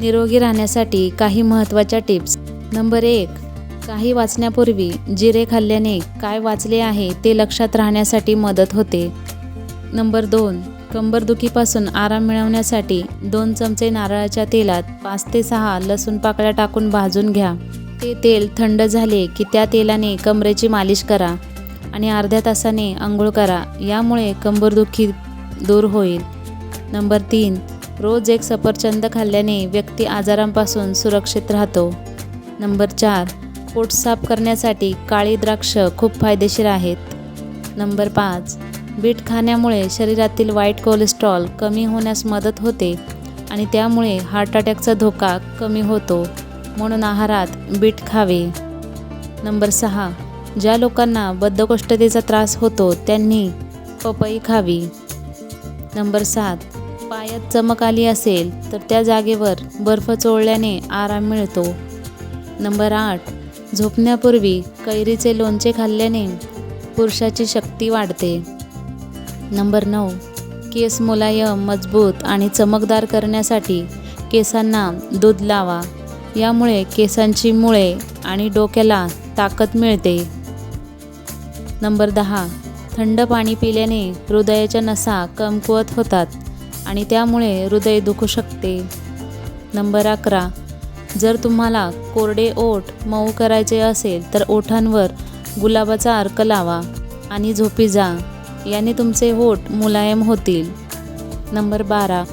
निरोगी राहण्यासाठी काही महत्त्वाच्या टिप्स. नंबर एक काही वाचण्यापूर्वी जिरे खाल्ल्याने काय वाचले आहे ते लक्षात राहण्यासाठी मदत होते. नंबर दोन कंबरदुखीपासून आराम मिळवण्यासाठी दोन चमचे नारळाच्या तेलात पाच ते सहा लसूण पाकळ्या टाकून भाजून घ्या. ते तेल थंड झाले की त्या तेलाने कमरेची मालिश करा आणि अर्ध्या तासाने आंघोळ करा. यामुळे कंबरदुखी दूर होईल. नंबर तीन रोज एक सफरचंद खाल्ल्याने व्यक्ती आजारांपासून सुरक्षित राहतो. नंबर चार पोट साफ करण्यासाठी काळी द्राक्ष खूप फायदेशीर आहेत. नंबर पाच बीट खाण्यामुळे शरीरातील वाईट कोलेस्ट्रॉल कमी होण्यास मदत होते आणि त्यामुळे हार्ट अटॅकचा धोका कमी होतो. म्हणून आहारात बीट खावे. नंबर सहा ज्या लोकांना बद्धकोष्ठतेचा त्रास होतो त्यांनी पपई खावी. नंबर सात पायात चमक आली असेल तर त्या जागेवर बर्फ चोळल्याने आराम मिळतो. नंबर आठ झोपण्यापूर्वी कैरीचे लोणचे खाल्ल्याने पुरुषाची शक्ती वाढते. नंबर नऊ केस मुलायम मजबूत आणि चमकदार करण्यासाठी केसांना दूध लावा. यामुळे केसांची मुळे आणि डोक्याला ताकद मिळते. नंबर दहा थंड पाणी पिल्याने हृदयाच्या नसा कमकुवत होतात. आणि त्यामुळे हृदय दुखू शकते. नंबर अकरा. जर तुम्हाला कोरडे ओठ मऊ करायचे असेल तर ओठांवर गुलाबाचा अर्क लावा आणि झोपी जा. याने तुमचे ओठ मुलायम होतील. नंबर बारा.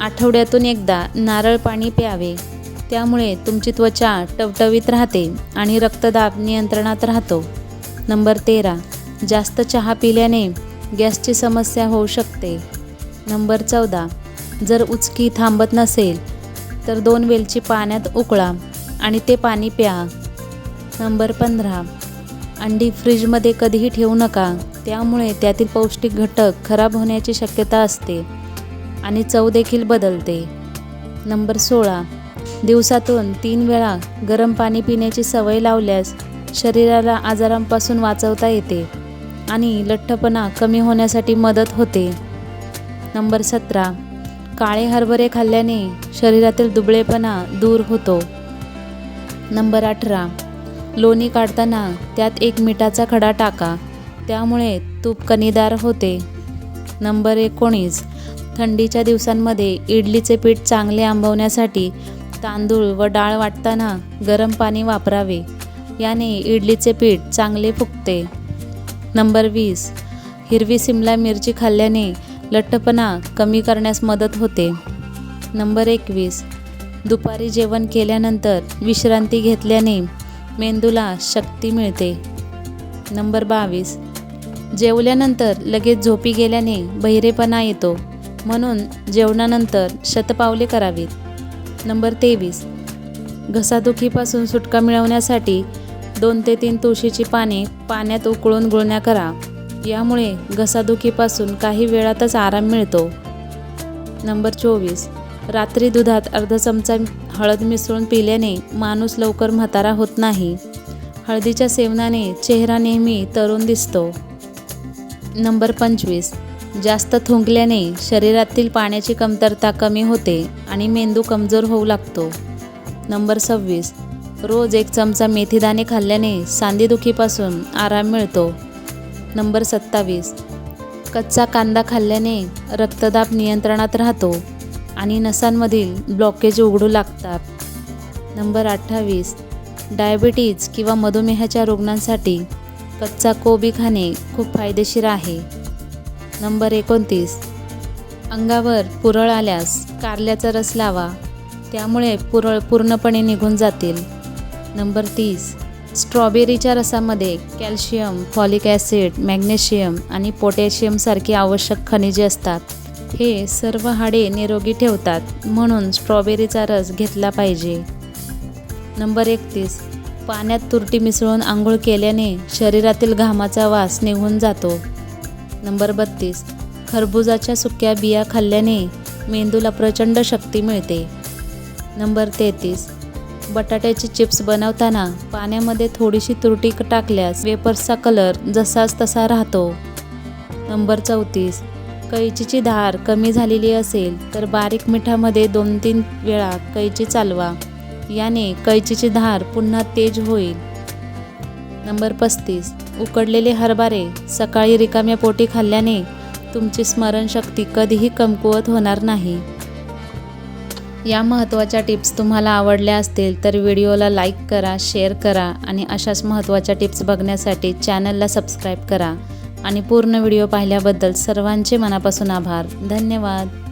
आठवड्यातून एकदा नारळ पाणी प्यावे. त्यामुळे तुमची त्वचा टवटवीत राहते आणि रक्तदाब नियंत्रणात राहतो. नंबर तेरा. जास्त चहा पिल्याने गॅसची समस्या होऊ शकते. नंबर चौदा. जर उचकी थांबत नसेल तर दोन वेलची पाण्यात उकळा आणि ते पाणी प्या. नंबर पंधरा. अंडी फ्रीजमध्ये कधीही ठेवू नका त्यामुळे त्यातील पौष्टिक घटक खराब होण्याची शक्यता असते आणि चव देखील बदलते. नंबर सोळा. दिवसातून तीन वेळा गरम पाणी पिण्याची सवय लावल्यास शरीराला आजारांपासून वाचवता येते आणि लठ्ठपणा कमी होण्यासाठी मदत होते. नंबर सतरा. काळे हरभरे खाल्ल्याने शरीरातील दुबळेपणा दूर होतो. नंबर अठरा. लोणी काढताना त्यात एक मिठाचा खडा टाका त्यामुळे तूप कणीदार होते. नंबर एकोणीस. थंडीच्या दिवसांमध्ये इडलीचे पीठ चांगले आंबवण्यासाठी तांदूळ व डाळ वाटताना गरम पाणी वापरावे. याने इडलीचे पीठ चांगले फुगते. नंबर वीस. हिरवी सिमला मिरची खाल्ल्याने लठ्ठपणा कमी करण्यास मदत होते. नंबर एकवीस. दुपारी जेवण केल्यानंतर विश्रांती घेतल्याने मेंदूला शक्ती मिळते. नंबर बावीस. जेवल्यानंतर लगेच झोपी गेल्याने बहिरेपणा येतो. म्हणून जेवणानंतर शतपावले करावीत. नंबर तेवीस. घसादुखीपासून सुटका मिळवण्यासाठी दोन ते तीन तुळशीची पाने पाण्यात उकळून गुळण्या करा. यामुळे घसादुखीपासून काही वेळातच आराम मिळतो. नंबर चोवीस. रात्री दुधात अर्धा चमचा हळद मिसळून पिल्याने माणूस लवकर म्हातारा होत नाही. हळदीच्या सेवनाने चेहरा नेहमी तरुण दिसतो. नंबर पंचवीस. जास्त थुंकल्याने शरीरातील पाण्याची कमतरता कमी होते आणि मेंदू कमजोर होऊ लागतो. नंबर सव्वीस. रोज एक चमचा मेथीदाणे खाल्ल्याने सांधेदुखीपासून आराम मिळतो. नंबर सत्तावीस. कच्चा कांदा खाल्ल्याने रक्तदाब नियंत्रणात राहतो आणि नसांमधील ब्लॉकेज उघडू लागतात. नंबर अठ्ठावीस. डायबिटीज किंवा मधुमेहाच्या रुग्णांसाठी कच्चा कोबी खाणे खूप फायदेशीर आहे. नंबर एकोणतीस. अंगावर पुरळ आल्यास कारल्याचा रस लावा त्यामुळे पुरळ पूर्णपणे निघून जातील. नंबर तीस. स्ट्रॉबेरीच्या रसामध्ये कॅल्शियम फॉलिक ॲसिड मॅग्नेशियम आणि पोटॅशियमसारखी आवश्यक खनिजे असतात. हे सर्व हाडे निरोगी ठेवतात म्हणून स्ट्रॉबेरीचा रस घेतला पाहिजे. नंबर एकतीस. पाण्यात तुरटी मिसळून आंघोळ केल्याने शरीरातील घामाचा वास निघून जातो. नंबर बत्तीस. खरबुजाच्या सुक्या बिया खाल्ल्याने मेंदूला प्रचंड शक्ती मिळते. नंबर तेहतीस. बटाट्याचे चिप्स बनवताना पाण्यामध्ये थोडीशी तुरटी टाकल्यास वेपर्सचा कलर जसाच तसा राहतो. नंबर चौतीस. कैचीची धार कमी झालेली असेल तर बारीक मिठामध्ये दोन तीन वेळा कैची चालवा. याने कैचीची धार पुन्हा तेज होईल. नंबर पस्तीस. उकडलेले हरभरे सकाळी रिकाम्या पोटी खाल्ल्याने तुमची स्मरणशक्ती कधीही कमकुवत होणार नाही. या महत्त्वाच्या टिप्स तुम्हाला आवडल्या असतील तर व्हिडिओला लाईक करा शेअर करा आणि अशाच महत्त्वाच्या टिप्स बघण्यासाठी चॅनलला सबस्क्राईब करा. आणि पूर्ण व्हिडिओ पाहिल्याबद्दल सर्वांचे मनापासून आभार. धन्यवाद.